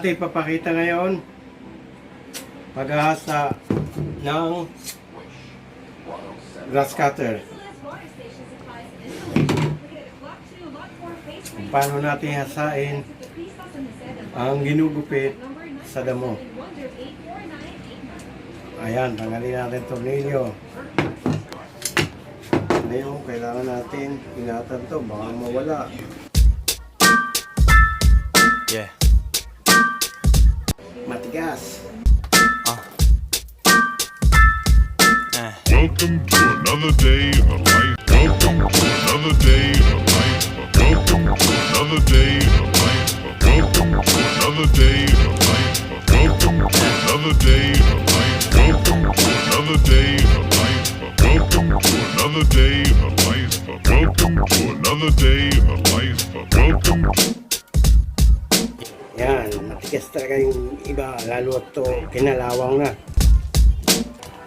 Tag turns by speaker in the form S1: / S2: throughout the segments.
S1: ating papakita ngayon, paghahasa ng grass cutter. Kung paano natin hasain ang ginugupit sa damo. Ayan, tanggalin natin tornilyo. Ngayon, kailangan natin ingatan to, baka mawala. Matigas.
S2: Uh.
S3: Welcome to another day in the life. Welcome to another day in the life. Welcome to another day in the life. Welcome to another day in the life. Welcome to another day in the life. Welcome to another day in the life. Welcome to another day in the life. Welcome to another day
S1: matigas talaga yung iba, lalo to kinalawang na.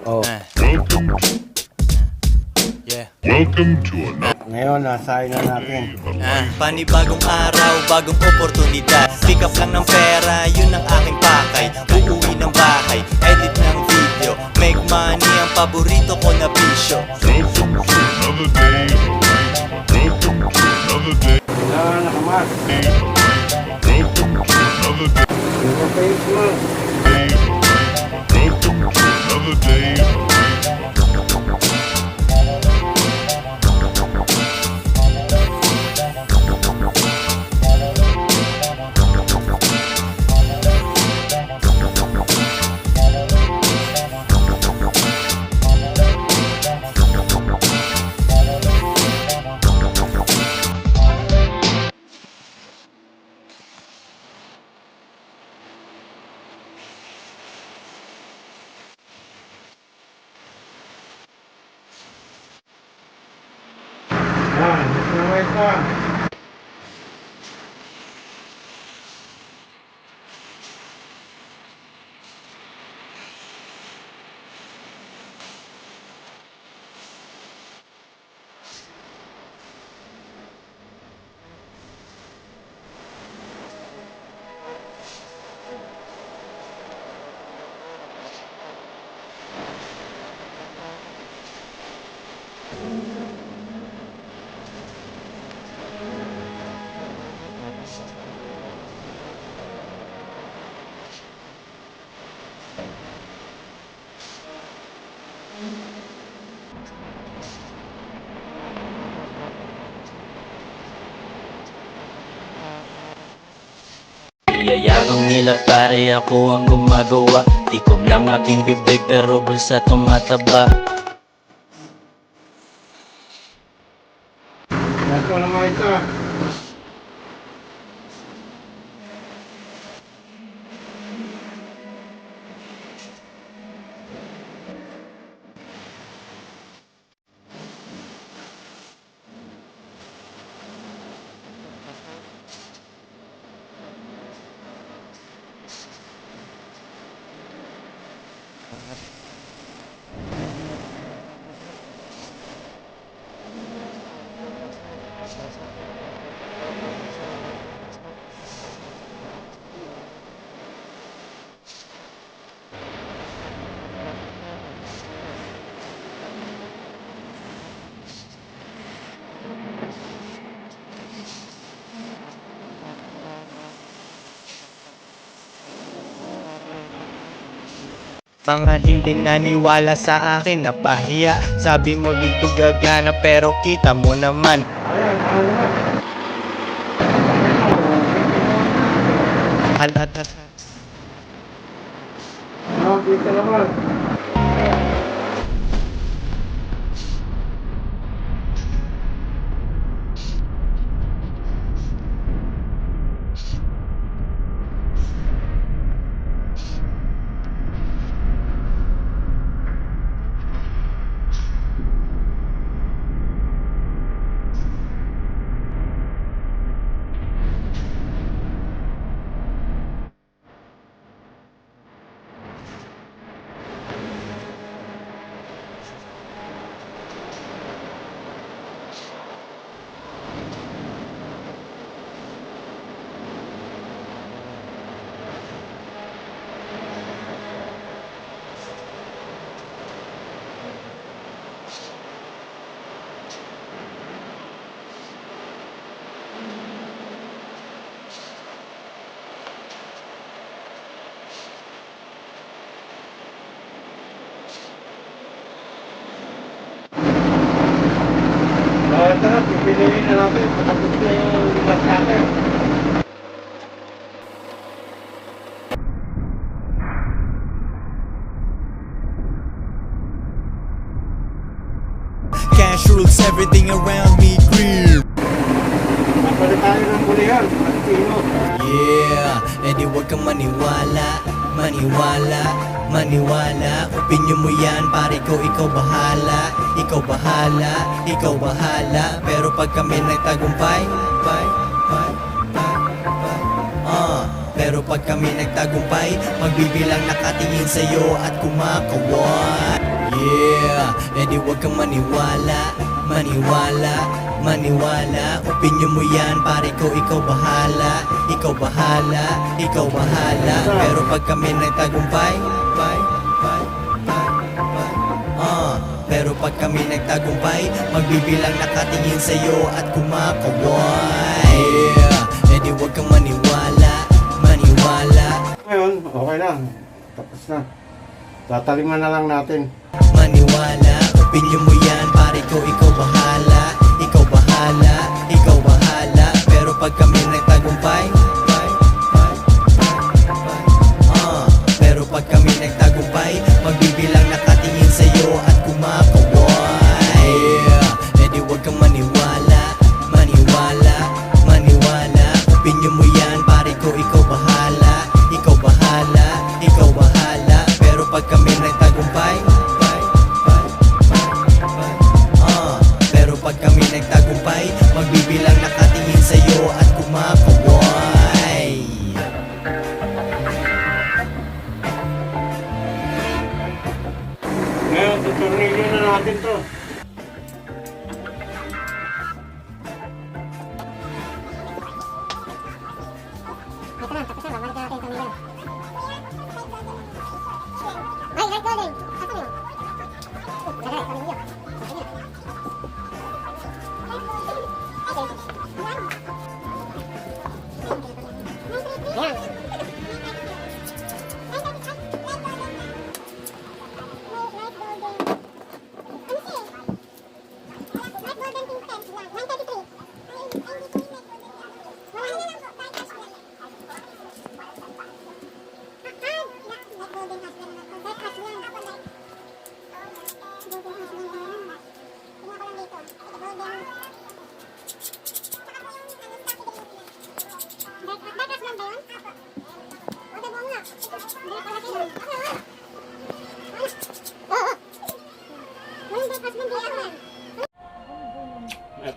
S1: Oh,
S2: Uh.
S3: welcome
S2: Yeah.
S3: welcome to another
S1: ngayon nasayin na natin.
S2: Ah, panibagong araw, bagong oportunidad Pick up lang ng pera, yun ang aking pakay Uuwi ng bahay, edit ng video Make money, ang paborito ko na bisyo
S3: welcome to another day. Welcome to another day.
S1: Kailangan nakamas.
S3: Welcome to another day.
S4: Iyayakang nila pare ako ang gumagawa. Tikom lang aking bibig pero bulsa tumataba
S1: かなっ。
S2: Mga hindi naniwala sa akin, napahiya. Sabi mo dito gagana pero kita mo naman. Halat
S1: Oh, dito naman.
S2: Rules, everything around me.
S1: Martino.
S2: Yeah, edi wag kang maniwala Maniwala, maniwala. Opinyon mo yan, pare ko, ikaw bahala. Ikaw bahala, ikaw bahala. Pero pag kami nagtagumpay Bye, bye, bye, bye. Ah, pero pag kami nagtagumpay Magbibilang nakatingin sa'yo at kumakaway Yeah, edi wag kang maniwala Maniwala, maniwala Opinyon mo yan, pare ko, ikaw bahala Ikaw bahala, ikaw bahala Pero pag kami nagtagumpay Bye, bye, bye, bye Ah, pero pag kami nagtagumpay Magbibilang nakatingin sa'yo at kumakaway Yeah, edi wag kang maniwala Maniwala
S1: Ngayon, okay na. Tapos na. Tatalingan na lang natin.
S2: Maniwala, opinyon mo
S1: Ngayon, tutornilyo na natin to.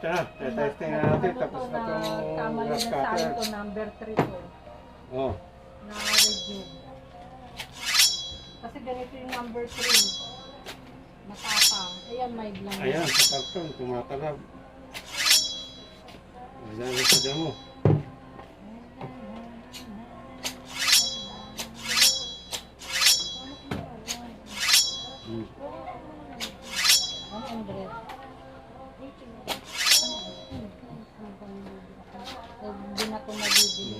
S1: Na, testing na natin. Tapos na itong
S5: Tama
S1: grass
S5: na sa
S1: cutter.
S5: ko, number 3 to,
S1: Oh,
S5: na review. Kasi ganito yung number 3. Matapang. Ayan, may lang.
S1: ayan, sa karton, tumatalab. Ayan, sa damo.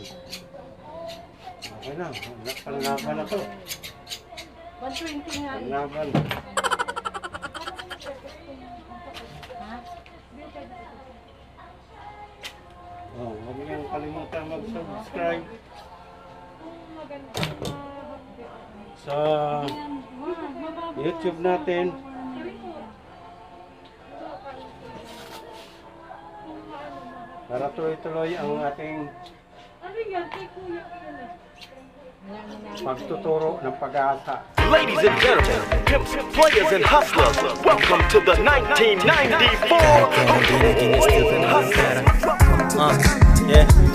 S1: Okay na, panlaban na to.
S5: 120 nga.
S1: Panlaban. Oh, huwag niyong kalimutan mag-subscribe sa YouTube natin. Para tuloy-tuloy ang ating pagtuturo ng pag-asa.
S6: Ladies and gentlemen, pimps, players, and hustlers, welcome to the 1994 Players and Hustlers.
S2: uh, yeah, kahit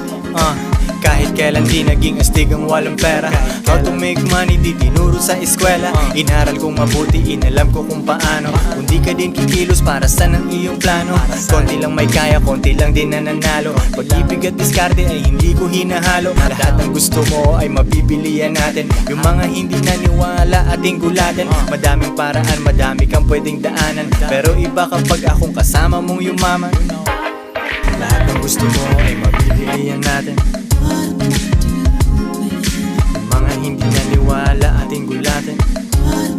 S2: kailan di naging astig ang walang pera? How to make money di tinuro sa eskwela. Inaral kong mabuti, inalam ko kung paano. Kung di ka din kikilos para saan ang iyong plano? Konti lang may kaya, konti lang din nananalo Pag-ibig at diskarte ay hindi ko hinahalo. Lahat ng gusto mo ay mabibilihan natin. Yung mga hindi naniwala ating gulatin. Madaming paraan, madami kang pwedeng daanan. Pero iba kapag akong kasama mong yumaman. Lahat ng gusto mo ay mabibigyan natin mga hindi naniwala ating gulatin